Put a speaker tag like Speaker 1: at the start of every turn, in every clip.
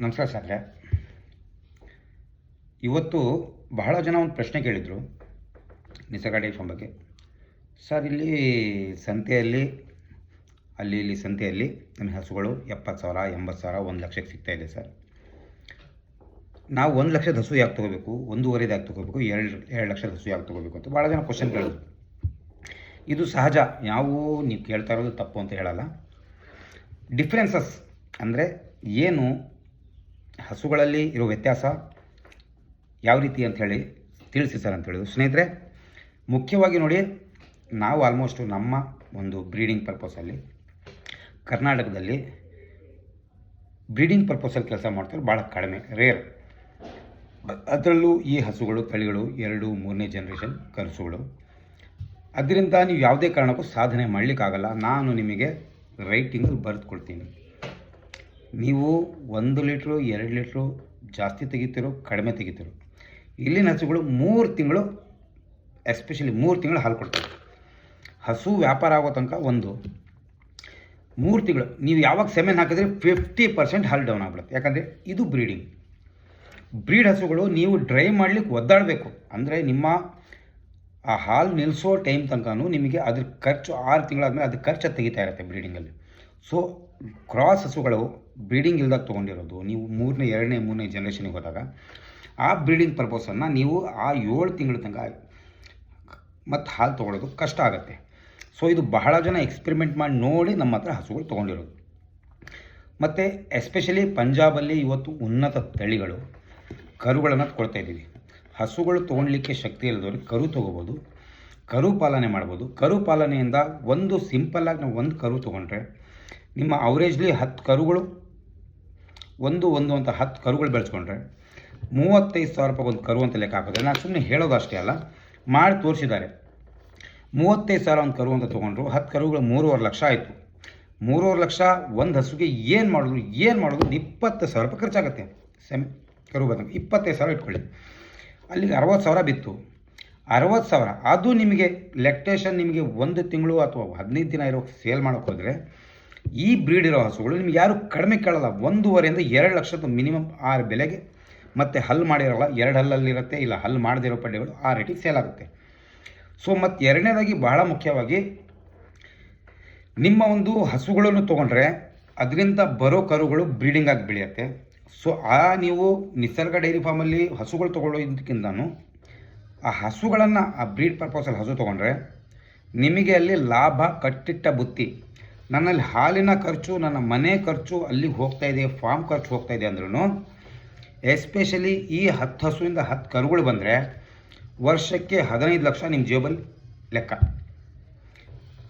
Speaker 1: ನಮಸ್ಕಾರ ಸರ್ ಇವತ್ತು ಬಹಳ ಜನ ಒಂದು ಪ್ರಶ್ನೆ ಕೇಳಿದರು ನಿಸರ್ಗ ಬಗ್ಗೆ ಸರ್, ಇಲ್ಲಿ ಸಂತೆಯಲ್ಲಿ, ಅಲ್ಲಿ, ಇಲ್ಲಿ ಸಂತೆಯಲ್ಲಿ ನಮ್ಮ ಹಸುಗಳು ಎಪ್ಪತ್ತು ಸಾವಿರ, ಎಂಬತ್ತು ಸಾವಿರ, ಒಂದು ಲಕ್ಷಕ್ಕೆ ಸಿಗ್ತಾ ಇದೆ ಸರ್. ನಾವು ಒಂದು ಲಕ್ಷದ ಹಸು ಯಾಕೆ ತೊಗೋಬೇಕು? ಒಂದೂವರೆದು ಯಾಕೆ ತೊಗೋಬೇಕು? ಎರಡು ಎರಡು ಲಕ್ಷದ ಹಸು ಯಾಕೆ ತೊಗೋಬೇಕು? ಅಂತ ಭಾಳ ಜನ ಕ್ವಶನ್ ಕೇಳಿದ್ರು. ಇದು ಸಹಜ. ಯಾವ ನೀವು ಕೇಳ್ತಾ ಇರೋದು ತಪ್ಪು ಅಂತ ಹೇಳಲ್ಲ. ಡಿಫ್ರೆನ್ಸಸ್ ಅಂದರೆ ಏನು ಹಸುಗಳಲ್ಲಿ ಇರೋ ವ್ಯತ್ಯಾಸ ಯಾವ ರೀತಿ ಅಂಥೇಳಿ ತಿಳಿಸಿ ಸರ್ ಅಂತ ಹೇಳಿದ್ರು. ಸ್ನೇಹಿತರೆ, ಮುಖ್ಯವಾಗಿ ನೋಡಿ, ನಾವು ಆಲ್ಮೋಸ್ಟು ನಮ್ಮ ಒಂದು ಬ್ರೀಡಿಂಗ್ ಪರ್ಪಸಲ್ಲಿ ಕರ್ನಾಟಕದಲ್ಲಿ ಬ್ರೀಡಿಂಗ್ ಪರ್ಪಸಲ್ಲಿ ಕೆಲಸ ಮಾಡ್ತಾರೆ ಭಾಳ ಕಡಿಮೆ ರೇರ್ ಅದರಲ್ಲೂ ಈ ಹಸುಗಳು, ತಳಿಗಳು ಎರಡು, ಮೂರನೇ ಜನ್ರೇಷನ್ ಕನಸುಗಳು. ಅದರಿಂದ ನೀವು ಯಾವುದೇ ಕಾರಣಕ್ಕೂ ಸಾಧನೆ ಮಾಡಲಿಕ್ಕಾಗಲ್ಲ. ನಾನು ನಿಮಗೆ ರೈಟಿಂಗಲ್ಲಿ ಬರೆದು ಕೊಡ್ತೀನಿ ನೀವು ಒಂದು ಲೀಟ್ರು, ಎರಡು ಲೀಟ್ರು ಜಾಸ್ತಿ ತೆಗಿತೀರೋ, ಕಡಿಮೆ ತೆಗಿತೀರೋ. ಇಲ್ಲಿನ ಹಸುಗಳು ಮೂರು ತಿಂಗಳು ಎಸ್ಪೆಷಲಿ ಮೂರು ತಿಂಗಳು ಹಾಲು ಕೊಡ್ತವೆ ಹಸು ವ್ಯಾಪಾರ ಆಗೋ ತನಕ ಒಂದು. ಮೂರು ತಿಂಗಳು, ನೀವು ಯಾವಾಗ ಸೆಮೆನ್ ಹಾಕಿದ್ರೆ ಫಿಫ್ಟಿ ಪರ್ಸೆಂಟ್ ಹಾಲು ಡೌನ್ ಆಗ್ಬಿಡುತ್ತೆ. ಯಾಕಂದರೆ ಇದು ಬ್ರೀಡಿಂಗ್ ಬ್ರೀಡ್ ಹಸುಗಳು ನೀವು ಡ್ರೈ ಮಾಡಲಿಕ್ಕೆ ಒದ್ದಾಡಬೇಕು. ಅಂದರೆ ನಿಮ್ಮ, ಆ ಹಾಲು ನಿಲ್ಲಿಸೋ ಟೈಮ್ ತನಕನೂ ನಿಮಗೆ ಅದ್ರ ಖರ್ಚು ಆರು ತಿಂಗಳಾದ್ಮೇಲೆ ಅದ್ರ ಖರ್ಚು ತೆಗಿತಾ ಇರುತ್ತೆ ಬ್ರೀಡಿಂಗಲ್ಲಿ ಸೊ ಕ್ರಾಸ್ ಹಸುಗಳು ಬ್ರೀಡಿಂಗ್ ಇಲ್ದಾಗ ತೊಗೊಂಡಿರೋದು. ನೀವು ಮೂರನೇ, ಎರಡನೇ, ಮೂರನೇ ಜನ್ರೇಷನಿಗೆ ಹೋದಾಗ ಆ ಬ್ರೀಡಿಂಗ್ ಪರ್ಪಸನ್ನು ನೀವು ಆ ಏಳು ತಿಂಗಳ ತನಕ ಮತ್ತು ಹಾಲು ತೊಗೊಳೋದು ಕಷ್ಟ ಆಗುತ್ತೆ. ಸೊ ಇದು ಬಹಳ ಜನ ಎಕ್ಸ್ಪೆರಿಮೆಂಟ್ ಮಾಡಿ ನೋಡಿ ನಮ್ಮ ಹತ್ರ ಹಸುಗಳು ತೊಗೊಂಡಿರೋದು. ಮತ್ತು ಎಸ್ಪೆಷಲಿ ಪಂಜಾಬಲ್ಲಿ ಇವತ್ತು ಉನ್ನತ ತಳಿಗಳು ಕರುಗಳನ್ನು ಕೊಡ್ತಾ ಇದ್ದೀವಿ. ಹಸುಗಳು ತೊಗೊಳ್ಲಿಕ್ಕೆ ಶಕ್ತಿ ಇಲ್ಲದವ್ರು ಕರು ತೊಗೋಬೋದು. ಕರು ಪಾಲನೆ ಮಾಡ್ಬೋದು. ಕರು ಪಾಲನೆಯಿಂದ ಒಂದು ಸಿಂಪಲ್ಲಾಗಿ ನಾವು ಒಂದು ಕರು ತೊಗೊಂಡ್ರೆ ನಿಮ್ಮ ಅವರೇಜ್ಲಿ ಹತ್ತು ಕರುಗಳು, ಒಂದು ಒಂದು ಅಂತ ಹತ್ತು ಕರುಗಳು ಬೆಳೆಸ್ಕೊಂಡ್ರೆ ಮೂವತ್ತೈದು ಸಾವಿರ ರೂಪಾಯಿ ಒಂದು ಕರು ಅಂತ ಲೆಕ್ಕ ಹಾಕಿದ್ರೆ, ನಾನು ಸುಮ್ಮನೆ ಹೇಳೋದು ಅಷ್ಟೇ ಅಲ್ಲ, ಮಾಡಿ ತೋರಿಸಿದ್ದಾರೆ. ಮೂವತ್ತೈದು ಸಾವಿರ ಒಂದು ಕರು ಅಂತ ತೊಗೊಂಡ್ರು, ಹತ್ತು ಕರುಗಳು ಮೂರುವರೆ ಲಕ್ಷ ಆಯಿತು. ಮೂರುವರೆ ಲಕ್ಷ ಒಂದು ಹಸುಗೆ ಏನು ಮಾಡಿದ್ರು ಏನು ಮಾಡಿದ್ರು ಇಪ್ಪತ್ತು ಸಾವಿರ ರೂಪಾಯಿ ಖರ್ಚಾಗುತ್ತೆ. ಸೆಮ್ ಕರು ಬಂದಾಗ ಇಪ್ಪತ್ತೈದು ಸಾವಿರ ಇಟ್ಕೊಳ್ಳಿ. ಅಲ್ಲಿಗೆ ಅರವತ್ತು ಸಾವಿರ ಬಿತ್ತು. ಅರವತ್ತು ಸಾವಿರ, ಅದು ನಿಮಗೆ ಲೆಕ್ಟೇಷನ್ ನಿಮಗೆ ಒಂದು ತಿಂಗಳು ಅಥವಾ ಹದಿನೈದು ದಿನ ಇರೋ ಸೇಲ್ ಮಾಡೋಕ್ಕೋದ್ರೆ ಈ ಬ್ರೀಡ್ ಇರೋ ಹಸುಗಳು ನಿಮ್ಗೆ ಯಾರು ಕಡಿಮೆ ಕೇಳಲ್ಲ. ಒಂದೂವರೆಯಿಂದ ಎರಡು ಲಕ್ಷದ ಮಿನಿಮಮ್ ಆ ಬೆಲೆಗೆ ಮತ್ತು ಹಲ್ಲು ಮಾಡಿರೋಲ್ಲ. ಎರಡು ಹಲ್ಲಲ್ಲಿರುತ್ತೆ, ಇಲ್ಲ ಹಲ್ಲು ಮಾಡದಿರೋ ಪಡ್ಡೆಗಳು ಆ ರೇಟಿಗೆ ಸೇಲ್ ಆಗುತ್ತೆ. ಸೊ ಮತ್ತು ಎರಡನೇದಾಗಿ ಬಹಳ ಮುಖ್ಯವಾಗಿ ನಿಮ್ಮ ಒಂದು ಹಸುಗಳನ್ನು ತೊಗೊಂಡ್ರೆ ಅದರಿಂದ ಬರೋ ಕರುಗಳು ಬ್ರೀಡಿಂಗ್ ಆಗಿ ಬೆಳೆಯುತ್ತೆ. ಸೊ ಆ ನೀವು ನಿಸರ್ಗ ಡೈರಿ ಫಾರ್ಮಲ್ಲಿ ಹಸುಗಳು ತೊಗೊಳ್ಳೋದಕ್ಕಿಂತನೂ ಆ ಹಸುಗಳನ್ನು, ಆ ಬ್ರೀಡ್ ಪರ್ಪಸಲ್ಲಿ ಹಸು ತೊಗೊಂಡ್ರೆ ನಿಮಗೆ ಅಲ್ಲಿ ಲಾಭ ಕಟ್ಟಿಟ್ಟ ಬುತ್ತಿ ನನ್ನಲ್ಲಿ ಹಾಲಿನ ಖರ್ಚು, ನನ್ನ ಮನೆ ಖರ್ಚು, ಅಲ್ಲಿಗೆ ಹೋಗ್ತಾ ಇದೆ ಫಾರ್ಮ್ ಖರ್ಚು ಹೋಗ್ತಾ ಇದೆ ಅಂದ್ರೂ ಎಸ್ಪೆಷಲಿ ಈ ಹತ್ತು ಹಸುವಿಂದ ಹತ್ತು ಕರುಗಳು ಬಂದರೆ ವರ್ಷಕ್ಕೆ ಹದಿನೈದು ಲಕ್ಷ ನಿಮ್ಮ ಜೇಬಲ್ಲಿ ಲೆಕ್ಕ.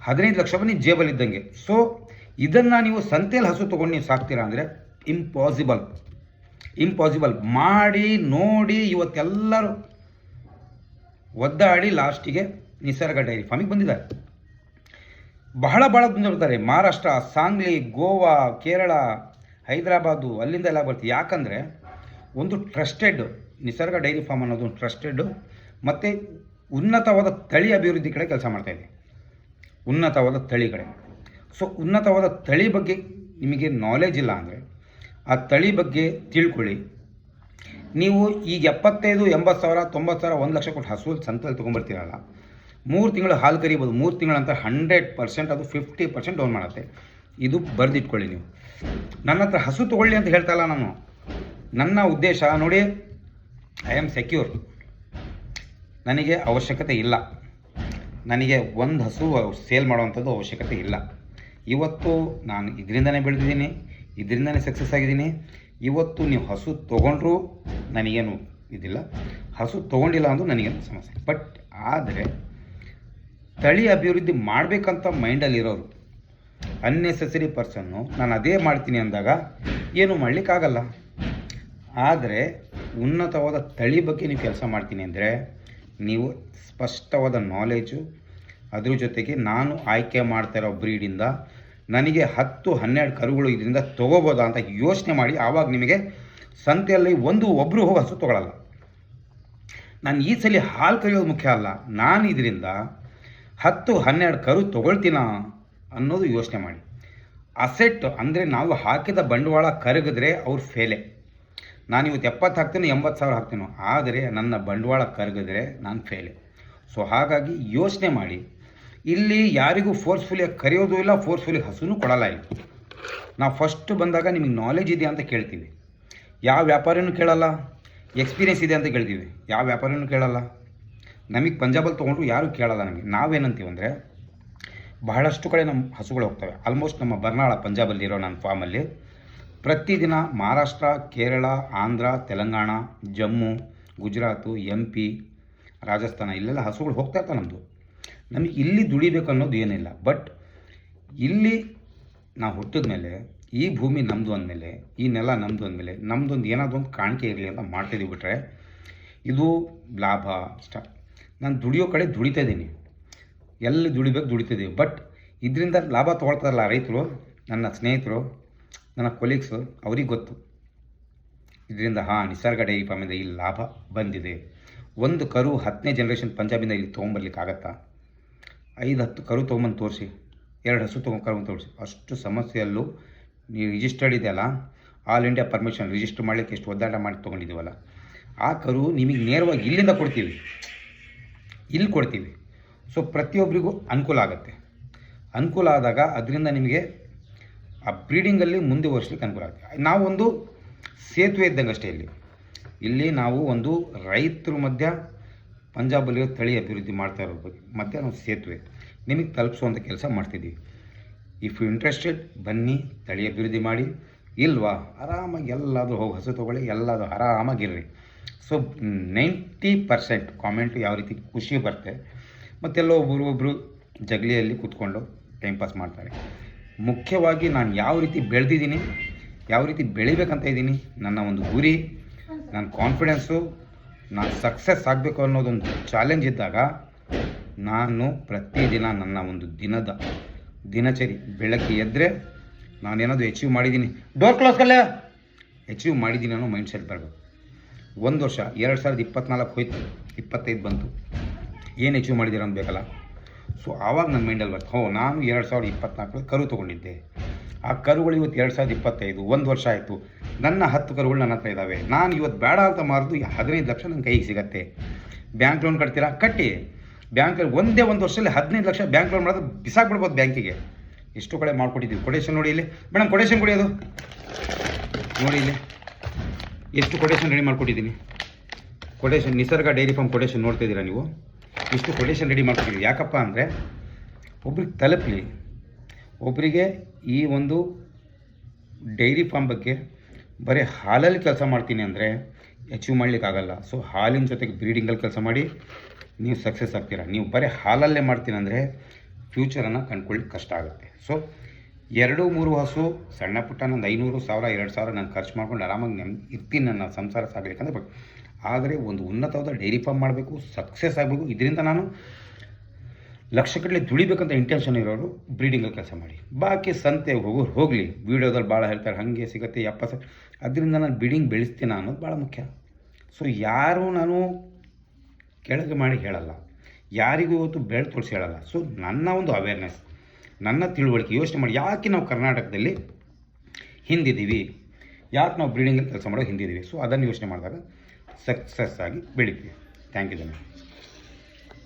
Speaker 1: ಹದಿನೈದು ಲಕ್ಷ ನಿಮ್ಮ ಜೇಬಲ್ಲಿ ಇದ್ದಂಗೆ. ಸೊ ಇದನ್ನು ನೀವು ಸಂತೆಯಲ್ಲಿ ಹಸು ತೊಗೊಂಡು ನೀವು ಸಾಕ್ತೀರಾ ಅಂದರೆ ಇಂಪಾಸಿಬಲ್ ಇಂಪಾಸಿಬಲ್ ಮಾಡಿ, ನೋಡಿ ಇವತ್ತೆಲ್ಲರೂ ಒದ್ದಾಡಿ ಲಾಸ್ಟಿಗೆ ನಿಸರ್ಗ ಡೈರಿ ಫಾರ್ಮಿಗೆ ಬಂದಿದ್ದಾರೆ. ಬಹಳ ಬಹಳ ಬಂದಿರ್ತಾರೆ ಮಹಾರಾಷ್ಟ್ರ, ಸಾಂಗ್ಲಿ, ಗೋವಾ, ಕೇರಳ, ಹೈದರಾಬಾದು ಅಲ್ಲಿಂದ ಎಲ್ಲ ಬರ್ತೀವಿ. ಯಾಕಂದರೆ ಒಂದು ಟ್ರಸ್ಟೆಡ್, ನಿಸರ್ಗ ಡೈರಿ ಫಾರ್ಮ್ ಅನ್ನೋದು ಒಂದು ಟ್ರಸ್ಟೆಡ್ ಮತ್ತು ಉನ್ನತವಾದ ತಳಿ ಅಭಿವೃದ್ಧಿ ಕಡೆ ಕೆಲಸ ಮಾಡ್ತಾಯಿದೆ ಉನ್ನತವಾದ ತಳಿ ಕಡೆ. ಸೊ ಉನ್ನತವಾದ ತಳಿ ಬಗ್ಗೆ ನಿಮಗೆ ನಾಲೆಜ್ ಇಲ್ಲ ಅಂದರೆ ಆ ತಳಿ ಬಗ್ಗೆ ತಿಳ್ಕೊಳ್ಳಿ. ನೀವು ಈಗ ಎಪ್ಪತ್ತೈದು, ಎಂಬತ್ತು ಸಾವಿರ, ತೊಂಬತ್ತು ಸಾವಿರ, ಒಂದು ಲಕ್ಷ ಕೊಟ್ಟು ಹಸು ಸಂತಲ್ಲಿ ತೊಗೊಂಬರ್ತೀರಲ್ಲ ಮೂರು ತಿಂಗಳು ಹಾಲು ಕರಿಬೋದು. ಮೂರು ತಿಂಗಳಂತ ಹಂಡ್ರೆಡ್ ಪರ್ಸೆಂಟ್ ಅದು ಫಿಫ್ಟಿ ಪರ್ಸೆಂಟ್ ಡೌನ್ ಮಾಡುತ್ತೆ. ಇದು ಬರೆದಿಟ್ಕೊಳ್ಳಿ ನೀವು. ನನ್ನ ಹತ್ರ ಹಸು ತೊಗೊಳ್ಳಿ ಅಂತ ಹೇಳ್ತಾ ಇಲ್ಲ ನಾನು. ನನ್ನ ಉದ್ದೇಶ, ನೋಡಿ ಐ ಆಮ್ ಸೆಕ್ಯೂರ್ ನನಗೆ ಅವಶ್ಯಕತೆ ಇಲ್ಲ. ನನಗೆ ಒಂದು ಹಸು ಸೇಲ್ ಮಾಡುವಂಥದ್ದು ಅವಶ್ಯಕತೆ ಇಲ್ಲ. ಇವತ್ತು ನಾನು ಇದರಿಂದನೇ ಬೆಳೆದಿದ್ದೀನಿ. ಇದರಿಂದನೇ ಸಕ್ಸಸ್ ಆಗಿದ್ದೀನಿ. ಇವತ್ತು ನೀವು ಹಸು ತೊಗೊಂಡ್ರೂ ನನಗೇನು ಇದಿಲ್ಲ. ಹಸು ತೊಗೊಂಡಿಲ್ಲ ಅಂದರೂ ನನಗೇನು ಸಮಸ್ಯೆ ಬಟ್ ಆದರೆ ತಳಿ ಅಭಿವೃದ್ಧಿ ಮಾಡಬೇಕಂತ ಮೈಂಡಲ್ಲಿರೋರು. ಅನ್ನೆಸೆಸರಿ ಪರ್ಸನ್ನು ನಾನು ಅದೇ ಮಾಡ್ತೀನಿ ಅಂದಾಗ ಏನು ಮಾಡಲಿಕ್ಕಾಗಲ್ಲ. ಆದರೆ ಉನ್ನತವಾದ ತಳಿ ಬಗ್ಗೆ ನೀವು ಕೆಲಸ ಮಾಡ್ತೀನಿ ಅಂದರೆ ನೀವು ಸ್ಪಷ್ಟವಾದ ನಾಲೇಜು ಅದ್ರ ಜೊತೆಗೆ ನಾನು ಆಯ್ಕೆ ಮಾಡ್ತಾ ಇರೋ ಬ್ರೀಡಿಂದ ನನಗೆ ಹತ್ತು, ಹನ್ನೆರಡು ಕರುಗಳು ಇದರಿಂದ ತೊಗೋಬೋದಾ ಅಂತ ಯೋಚನೆ ಮಾಡಿ ಆವಾಗ ನಿಮಗೆ ಸಂತೆಯಲ್ಲಿ ಒಂದು ಒಬ್ಬರು ಹೋಗಿ ಹಸು ತೊಗೊಳಲ್ಲ. ನಾನು ಈ ಸಲ ಹಾಲು ಕರೆಯೋದು ಮುಖ್ಯ ಅಲ್ಲ. ನಾನು ಇದರಿಂದ ಹತ್ತು ಹನ್ನೆರಡು ಕರು ತೊಗೊಳ್ತೀನ ಅನ್ನೋದು ಯೋಚನೆ ಮಾಡಿ. ಅಸೆಟ್ ಅಂದರೆ ನಾವು ಹಾಕಿದ ಬಂಡವಾಳ ಕರಗಿದ್ರೆ ಅವ್ರು ಫೇಲೆ. ನಾನು ಇವತ್ತು ಎಪ್ಪತ್ತು ಹಾಕ್ತೀನಿ, ಎಂಬತ್ತು ಸಾವಿರ ಹಾಕ್ತೀನೋ. ಆದರೆ ನನ್ನ ಬಂಡವಾಳ ಕರಗಿದ್ರೆ ನಾನು ಫೇಲೆ. ಸೊ ಹಾಗಾಗಿ ಯೋಚನೆ ಮಾಡಿ. ಇಲ್ಲಿ ಯಾರಿಗೂ ಫೋರ್ಸ್ಫುಲಿ ಕರೆಯೋದು ಇಲ್ಲ ಫೋರ್ಸ್ಫುಲಿ ಹಸುನೂ ಕೊಡಲ್ಲ ಇಲ್ಲಿ. ನಾವು ಫಸ್ಟ್ ಬಂದಾಗ ನಿಮಗೆ ನಾಲೆಜ್ ಇದೆ ಅಂತ ಕೇಳ್ತೀವಿ. ಯಾವ ವ್ಯಾಪಾರಿನೂ ಕೇಳಲ್ಲ ಎಕ್ಸ್ಪೀರಿಯನ್ಸ್ ಇದೆ ಅಂತ ಕೇಳ್ತೀವಿ. ಯಾವ ವ್ಯಾಪಾರಿನೂ ಕೇಳಲ್ಲ. ನಮಗೆ ಪಂಜಾಬಲ್ಲಿ ತೊಗೊಂಡ್ರು ಯಾರೂ ಕೇಳಲ್ಲ ನಮಗೆ. ನಾವೇನಂತೀವಿ ಅಂದರೆ ಬಹಳಷ್ಟು ಕಡೆ ನಮ್ಮ ಹಸುಗಳು ಹೋಗ್ತವೆ. ಆಲ್ಮೋಸ್ಟ್ ನಮ್ಮ ಬರ್ನಾಳ ಪಂಜಾಬಲ್ಲಿರೋ ನನ್ನ ಫಾರ್ಮಲ್ಲಿ. ಪ್ರತಿದಿನ ಮಹಾರಾಷ್ಟ್ರ, ಕೇರಳ, ಆಂಧ್ರ, ತೆಲಂಗಾಣ, ಜಮ್ಮು, ಗುಜರಾತು, ಎಂ ಪಿ, ರಾಜಸ್ಥಾನ ಇಲ್ಲೆಲ್ಲ ಹಸುಗಳು ಹೋಗ್ತಾ ಇರ್ತಾವೆ ನಮ್ಮದು ನಮಗೆ ಇಲ್ಲಿ ದುಡಿಬೇಕು ಅನ್ನೋದು ಏನಿಲ್ಲ. ಬಟ್ ಇಲ್ಲಿ ನಾವು ಹುಟ್ಟಿದ ಮೇಲೆ, ಈ ಭೂಮಿ ನಮ್ಮದು ಅಂದಮೇಲೆ, ಈ ನೆಲ ನಮ್ಮದು ಅಂದಮೇಲೆ ನಮ್ಮದೊಂದು ಏನಾದೊಂದು ಕಾಣಿಕೆ ಇರಲಿ ಅಂತ ಮಾಡ್ತಿದ್ದೀವಿ ಬಿಟ್ರೆ, ಇದು ಲಾಭ ಇಷ್ಟ ನಾನು ದುಡಿಯೋ ಕಡೆ ದುಡಿತಾ ಇದ್ದೀನಿ. ಎಲ್ಲಿ ದುಡಿಬೇಕು ದುಡಿತಿದ್ದೀವಿ ಬಟ್ ಇದರಿಂದ ಲಾಭ ತೊಗೊಳ್ತಾರಲ್ಲ ರೈತರು, ನನ್ನ ಸ್ನೇಹಿತರು, ನನ್ನ ಕೊಲೀಗ್ಸು ಅವ್ರಿಗೆ ಗೊತ್ತು. ಇದರಿಂದ, ಹಾಂ ನಿಸರ್ಗ ಡೈರಿ ಫಾರ್ಮಿಂದ ಇಲ್ಲಿ ಲಾಭ ಬಂದಿದೆ. ಒಂದು ಕರು ಹತ್ತನೇ ಜನ್ರೇಷನ್ ಪಂಜಾಬಿಂದ ಇಲ್ಲಿ ತೊಗೊಂಬರ್ಲಿಕ್ಕಾಗತ್ತಾ ಐದು ಹತ್ತು ಕರು ತೊಗೊಂಬಂದು ತೋರಿಸಿ. ಎರಡು ಹಸು ತೊಗೊಂಡು ಕರು ತೋರಿಸಿ. ಅಷ್ಟು ಸಮಸ್ಯೆಯಲ್ಲೂ ನೀವು ರಿಜಿಸ್ಟರ್ಡ್ ಇದೆಯಲ್ಲ ಆಲ್ ಇಂಡಿಯಾ ಪರ್ಮಿಷನ್ ರಿಜಿಸ್ಟರ್ ಮಾಡಲಿಕ್ಕೆ ಎಷ್ಟು ಒದ್ದಾಟ ಮಾಡಿ ತೊಗೊಂಡಿದ್ದೀವಲ್ಲ? ಆ ಕರು ನಿಮಗೆ ನೇರವಾಗಿ ಇಲ್ಲಿಂದ ಕೊಡ್ತೀವಿ. ಇಲ್ಲಿ ಕೊಡ್ತೀವಿ. ಸೊ ಪ್ರತಿಯೊಬ್ಬರಿಗೂ ಅನುಕೂಲ ಆಗುತ್ತೆ. ಅನುಕೂಲ ಆದಾಗ ಅದರಿಂದ ನಿಮಗೆ ಆ ಬ್ರೀಡಿಂಗಲ್ಲಿ ಮುಂದುವರ್ಸ್ಲಿಕ್ಕೆ ಅನುಕೂಲ ಆಗುತ್ತೆ. ನಾವೊಂದು ಸೇತುವೆ ಇದ್ದಂಗೆ ಅಷ್ಟೇ ಇಲ್ಲಿ. ಇಲ್ಲಿ ನಾವು ಒಂದು ರೈತರ ಮಧ್ಯ ಪಂಜಾಬಲ್ಲಿ ತಳಿ ಅಭಿವೃದ್ಧಿ ಮಾಡ್ತಾ ಇರೋ ಬಗ್ಗೆ ಮತ್ತು ನಾವು ಸೇತುವೆ. ನಿಮಗೆ ತಲುಪಿಸುವಂಥ ಕೆಲಸ ಮಾಡ್ತಿದ್ದೀವಿ ಇಫ್ ಯು ಇಂಟ್ರೆಸ್ಟೆಡ್ ಬನ್ನಿ, ತಳಿ ಅಭಿವೃದ್ಧಿ ಮಾಡಿ. ಇಲ್ವಾ? ಆರಾಮಾಗಿ ಎಲ್ಲಾದರೂ ಹೋಗಿ ಹಸು ತೊಗೊಳ್ಳಿ, ಎಲ್ಲಾದರೂ ಆರಾಮಾಗಿರ್ರಿ ಸೊ ನೈಂಟಿ ಪರ್ಸೆಂಟ್ ಕಾಮೆಂಟ್ ಯಾವ ರೀತಿ ಖುಷಿ ಬರುತ್ತೆ. ಮತ್ತೆಲ್ಲೋ ಒಬ್ಬರು ಒಬ್ಬರು ಜಗಲಿಯಲ್ಲಿ ಕೂತ್ಕೊಂಡು ಟೈಮ್ ಪಾಸ್ ಮಾಡ್ತಾರೆ. ಮುಖ್ಯವಾಗಿ ನಾನು ಯಾವ ರೀತಿ ಬೆಳೆದಿದ್ದೀನಿ, ಯಾವ ರೀತಿ ಬೆಳಿಬೇಕಂತ ಇದ್ದೀನಿ ನನ್ನ ಒಂದು ಗುರಿ ನನ್ನ ಕಾನ್ಫಿಡೆನ್ಸು ನಾನು ಸಕ್ಸಸ್ ಆಗಬೇಕು ಅನ್ನೋದೊಂದು ಚಾಲೆಂಜ್ ಇದ್ದಾಗ ನಾನು ಪ್ರತಿದಿನ ನನ್ನ ಒಂದು ದಿನದ ದಿನಚರಿ ಬೆಳಗ್ಗೆ ಎದ್ದರೆ ನಾನೇನಾದರೂ ಅಚೀವ್ ಮಾಡಿದ್ದೀನಿ. ಡೋರ್ ಕ್ಲೋಸ್ ಕಲ್ಲ! ಅಚೀವ್ ಮಾಡಿದ್ದೀನಿ ಅನ್ನೋ ಮೈಂಡ್ ಸೆಟ್ ಬರಬೇಕು. ಒಂದು ವರ್ಷ, ಎರಡು ಸಾವಿರದ ಇಪ್ಪತ್ನಾಲ್ಕು ಹೋಯ್ತು, ಇಪ್ಪತ್ತೈದು ಬಂತು. ಏನು ಅಚೀವ್ ಮಾಡಿದ್ದೀರ ಅನ್ಬೇಕಲ್ಲ ಬೇಕಲ್ಲ? ಸೊ ಆವಾಗ ನನ್ನ ಮೈಂಡಲ್ಲಿ ಬರ್ತದೆ ಹೋ, ನಾನು ಎರಡು ಸಾವಿರದ ಇಪ್ಪತ್ನಾಲ್ಕರಲ್ಲಿ ಕರು ತೊಗೊಂಡಿದ್ದೆ. ಆ ಕರುಗಳು ಇವತ್ತು ಎರಡು ಸಾವಿರದ ಇಪ್ಪತ್ತೈದು, ಒಂದು ವರ್ಷ ಆಯಿತು. ನನ್ನ ಹತ್ತು ಕರುಗಳು ನನ್ನ ಹತ್ರ ಇದ್ದಾವೆ ನಾನು ಇವತ್ತು ಬೇಡ ಅಂತ ಮಾರಿದು ಹದಿನೈದು ಲಕ್ಷ ನನ್ನ ಕೈಗೆ ಸಿಗತ್ತೆ. ಬ್ಯಾಂಕ್ ಲೋನ್ ಕಟ್ತೀರಾ? ಕಟ್ಟಿ. ಬ್ಯಾಂಕ್ ಒಂದೇ ಒಂದು ವರ್ಷದಲ್ಲಿ ಹದಿನೈದು ಲಕ್ಷ ಬ್ಯಾಂಕ್ ಲೋನ್ ಮಾಡೋದು ಬಿಸಾಕ್ಬಿಡ್ಬೋದು ಬ್ಯಾಂಕಿಗೆ. ಎಷ್ಟು ಕಡೆ ಮಾಡಿಕೊಟ್ಟಿದ್ದೀವಿ. ಕೊಟೇಶನ್ ನೋಡಿ ಇಲ್ಲಿ. ಮೇಡಮ್ ಕೊಟೇಶನ್ ಕೊಡಿ ಅದು. ನೋಡಿ ಇಲ್ಲಿ. ಎಷ್ಟು quotation ready ಮಾಡ್ಕೊಟ್ಟಿದ್ದೀನಿ? Quotation Nisarga dairy farm quotation ನೋಡ್ತಾ ಇದ್ದೀರಾ ನೀವು? ಇಷ್ಟು ಕೊಟೇಶನ್ ರೆಡಿ ಮಾಡ್ಕೊಟ್ಟಿದ್ದೀವಿ ಯಾಕಪ್ಪ ಅಂದರೆ ಒಬ್ರಿಗೆ ತಲುಪಲಿ. ಒಬ್ಬರಿಗೆ ಈ ಒಂದು ಡೈರಿ ಫಾರ್ಮ್ ಬಗ್ಗೆ ಬರೀ ಹಾಲಲ್ಲಿ ಕೆಲಸ ಮಾಡ್ತೀನಿ ಅಂದರೆ ಅಚೀವ್ ಮಾಡಲಿಕ್ಕಾಗಲ್ಲ. ಸೊ ಹಾಲಿನ ಜೊತೆಗೆ ಬ್ರೀಡಿಂಗಲ್ಲಿ ಕೆಲಸ ಮಾಡಿ ನೀವು ಸಕ್ಸಸ್ ಆಗ್ತೀರಾ. ನೀವು ಬರೀ ಹಾಲಲ್ಲೇ ಮಾಡ್ತೀನಿ ಅಂದರೆ ಫ್ಯೂಚರನ್ನು ಕಂಡ್ಕೊಳ್ಳಿಕ್ಕೆ ಕಷ್ಟ ಆಗುತ್ತೆ. ಸೊ ಎರಡು ಮೂರು ಹಸು, ಸಣ್ಣ ಪುಟ್ಟ ನಂದು ಐನೂರು, ಸಾವಿರ, ಎರಡು ಸಾವಿರ ನಾನು ಖರ್ಚು ಮಾಡ್ಕೊಂಡು ಆರಾಮಾಗಿ ನೆಮ್, ಇರ್ತೀನಿ ನನ್ನ ಸಂಸಾರ ಸಾಗಬೇಕಂದ್ರೆ ಬಟ್ ಆದರೆ ಒಂದು ಉನ್ನತವಾದ ಡೈರಿ ಫಾರ್ಮ್ ಮಾಡಬೇಕು, ಸಕ್ಸಸ್ ಆಗಬೇಕು. ಇದರಿಂದ ನಾನು ಲಕ್ಷಗಟ್ಟಲೆ ದುಡಿಬೇಕಂತ ಇಂಟೆನ್ಷನ್ ಇರೋರು ಬ್ರೀಡಿಂಗಲ್ಲಿ ಕೆಲಸ ಮಾಡಿ. ಬಾಕಿ ಸಂತೆ ಹೋಗೋರು ಹೋಗಲಿ. ವೀಡಿಯೋದಲ್ಲಿ ಭಾಳ ಹೇಳ್ತಾರೆ, ಹಾಗೆ ಸಿಗುತ್ತೆ ಎಪ್ಪತ್ತು ಅದರಿಂದ ನಾನು ಬ್ರೀಡಿಂಗ್ ಬೆಳೆಸ್ತೀನ ಅನ್ನೋದು ಭಾಳ ಮುಖ್ಯ. ಸೊ ಯಾರು ನಾನು ಕೆಳಗೆ ಮಾಡಿ ಹೇಳಲ್ಲ. ಯಾರಿಗೂ ಇವತ್ತು ಬೆಳೆ ತೋರಿಸಿ ಹೇಳಲ್ಲ. ಸೊ ನನ್ನ ಒಂದು ಅವೇರ್ನೆಸ್ ನನ್ನ ತಿಳುವಳಿಕೆ, ಯೋಚನೆ ಮಾಡಿ ಯಾಕೆ ನಾವು ಕರ್ನಾಟಕದಲ್ಲಿ ಹಿಂದಿದ್ದೀವಿ? ಯಾಕೆ ನಾವು ಬ್ರೀಡಿಂಗಲ್ಲಿ ಕೆಲಸ ಮಾಡೋ ಹಿಂದಿದ್ದೀವಿ? ಸೊ ಅದನ್ನು ಯೋಚನೆ ಮಾಡಿದಾಗ ಸಕ್ಸಸ್ ಆಗಿ ಬೆಳಿತೀವಿ. ಥ್ಯಾಂಕ್ ಯು ಧನ್ಯವಾದ